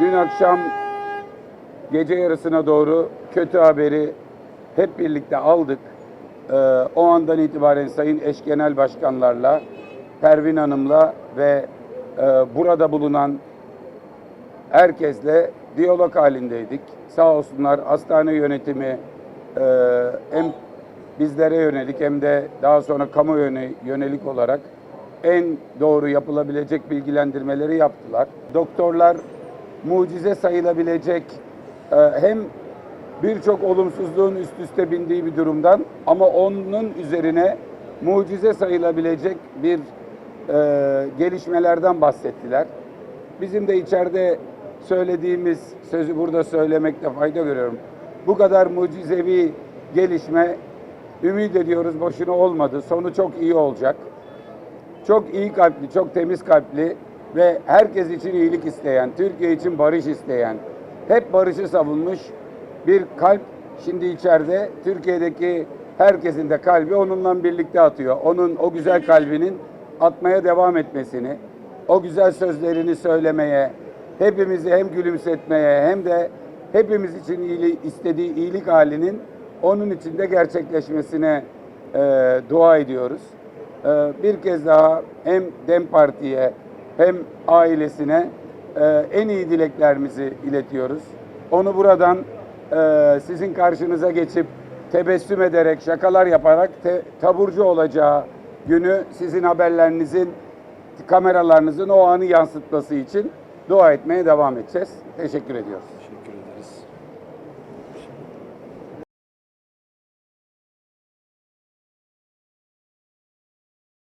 Dün akşam gece yarısına doğru kötü haberi hep birlikte aldık. Ee, o andan itibaren Sayın Eş Genel Başkanlarla, Pervin Hanım'la ve e, burada bulunan herkesle diyalog halindeydik. Sağ olsunlar hastane yönetimi e, hem bizlere yönelik hem de daha sonra kamu yöne- yönelik olarak en doğru yapılabilecek bilgilendirmeleri yaptılar. Doktorlar mucize sayılabilecek e, hem birçok olumsuzluğun üst üste bindiği bir durumdan ama onun üzerine mucize sayılabilecek bir e, gelişmelerden bahsettiler. Bizim de içeride söylediğimiz sözü burada söylemekte fayda görüyorum. Bu kadar mucizevi gelişme ümit ediyoruz boşuna olmadı. Sonu çok iyi olacak. Çok iyi kalpli, çok temiz kalpli ve herkes için iyilik isteyen, Türkiye için barış isteyen, hep barışı savunmuş bir kalp şimdi içeride Türkiye'deki herkesin de kalbi onunla birlikte atıyor. Onun o güzel kalbinin atmaya devam etmesini, o güzel sözlerini söylemeye, hepimizi hem gülümsetmeye hem de hepimiz için iyili, istediği iyilik halinin onun içinde gerçekleşmesine e, dua ediyoruz. E, bir kez daha hem DEM Parti'ye hem ailesine e, en iyi dileklerimizi iletiyoruz. Onu buradan e, sizin karşınıza geçip tebessüm ederek, şakalar yaparak te- taburcu olacağı günü sizin haberlerinizin, kameralarınızın o anı yansıtması için dua etmeye devam edeceğiz. Teşekkür ediyoruz.